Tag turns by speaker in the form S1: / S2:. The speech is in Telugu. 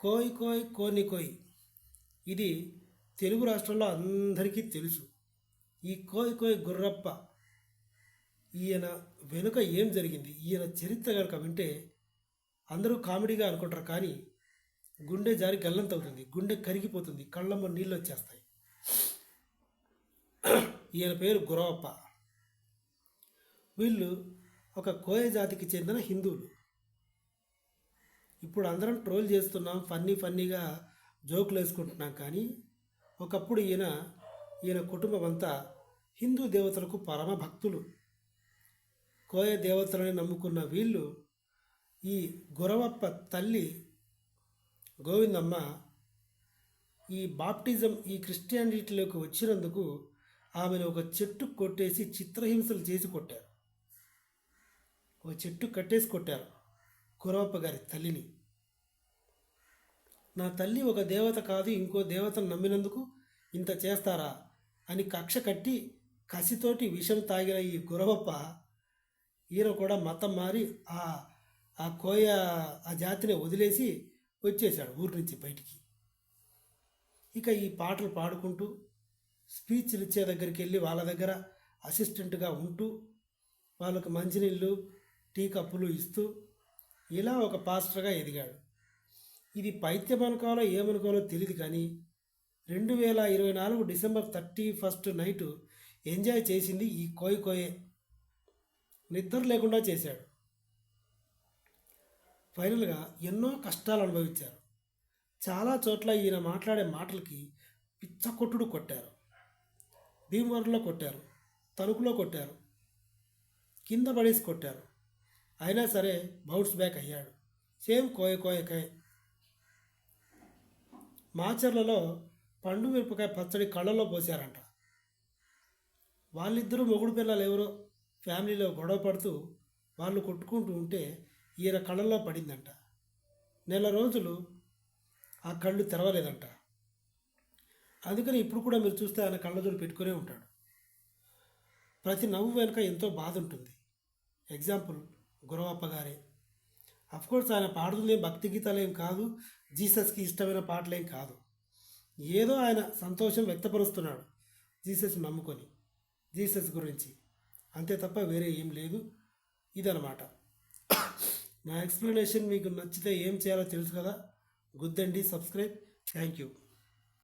S1: కోయ్ కోయ్ కోని కోయ్. ఇది తెలుగు రాష్ట్రంలో అందరికీ తెలుసు. ఈ కోయ్ కోయ్ గుర్రప్ప ఈయన వెనుక ఏం జరిగింది? ఈయన చరిత్ర కనుక వింటే అందరూ కామెడీగా అనుకుంటారు కానీ గుండె జారి గల్లంతవుతుంది గుండె కరిగిపోతుంది. కళ్ళమ్మ నీళ్ళు వచ్చేస్తాయి. ఈయన పేరు గురవప్ప వీళ్ళు ఒక కోయ జాతికి చెందిన హిందువులు. ఇప్పుడు అందరం ట్రోల్ చేస్తున్నాం ఫన్నీ ఫన్నీగా జోకులు వేసుకుంటున్నాం కానీ ఒకప్పుడు ఈయన ఈయన కుటుంబం అంతా హిందూ దేవతలకు పరమ భక్తులు. కోయ దేవతలని నమ్ముకున్న వీళ్ళు ఈ గురవప్ప తల్లి గోవిందమ్మ ఈ బాప్టిజం ఈ క్రిస్టియానిటీలోకి వచ్చినందుకు ఆమెను ఒక చెట్టు కొట్టేసి చిత్రహింసలు చేసి కొట్టారు. ఒక చెట్టు కట్టేసి కొట్టారు. గురవప్ప గారి తల్లిని. నా తల్లి ఒక దేవత కాదు ఇంకో దేవతను నమ్మినందుకు ఇంత చేస్తారా? అని కక్ష కట్టి కసితోటి విషం తాగిన ఈ గురవప్ప ఈయన కూడా మతం మారి ఆ ఆ కోయ ఆ జాతిని వదిలేసి వచ్చేసాడు ఊరి నుంచి బయటికి. ఇక ఈ పాటలు పాడుకుంటూ స్పీచ్లు ఇచ్చే దగ్గరికి వెళ్ళి వాళ్ళ దగ్గర అసిస్టెంట్గా ఉంటూ వాళ్ళకు మంచినీళ్ళు టీ కప్పులు ఇస్తూ ఇలా ఒక పాస్టర్గా ఎదిగాడు. ఇది పైత్యమనుకోవాలో ఏమనుకోవాలో తెలియదు కానీ రెండు వేల ఇరవై నాలుగు December thirty first night enjoy చేసింది ఈ కోయి కోయే. నిద్ర లేకుండా చేశాడు. ఫైనల్గా ఎన్నో కష్టాలు అనుభవించారు. చాలా చోట్ల ఈయన మాట్లాడే మాటలకి పిచ్చ కొట్టుడు కొట్టారు. భీమవరంలో కొట్టారు. తణుకులో కొట్టారు. కింద పడేసి కొట్టారు. అయినా సరే బౌన్స్ బ్యాక్ అయ్యాడు. సేమ్ కోయ కోయకాయ్ మాచర్లలో పండు మిరపకాయ పచ్చడి కళ్ళలో పోసారంట వాళ్ళిద్దరూ మొగుడు పిల్లలు ఎవరో ఫ్యామిలీలో గొడవ పడుతూ వాళ్ళు కొట్టుకుంటూ ఉంటే ఈయన కళ్ళల్లో పడిందంట. నెల రోజులు ఆ కళ్ళు తెరవలేదంట. అందుకని ఇప్పుడు కూడా మీరు చూస్తే ఆయన కళ్ళజోడు పెట్టుకునే ఉంటాడు. ప్రతి నవ్వు వెనుక ఎంతో బాధ ఉంటుంది. ఎగ్జాంపుల్ గురవప్ప గారే అఫ్కోర్స్ ఆయన పాడుతుంది భక్తి గీతాలేం కాదు జీసస్కి ఇష్టమైన పాటలేం కాదు. ఏదో ఆయన సంతోషం వ్యక్తపరుస్తున్నాడు జీసస్ నమ్ముకొని జీసస్ గురించి. అంతే తప్ప వేరే ఏం లేదు ఇదనమాట నా ఎక్స్ప్లెనేషన్ మీకు నచ్చితే ఏం చేయాలో తెలుసు కదా? గుద్దండి సబ్స్క్రైబ్. Thank you.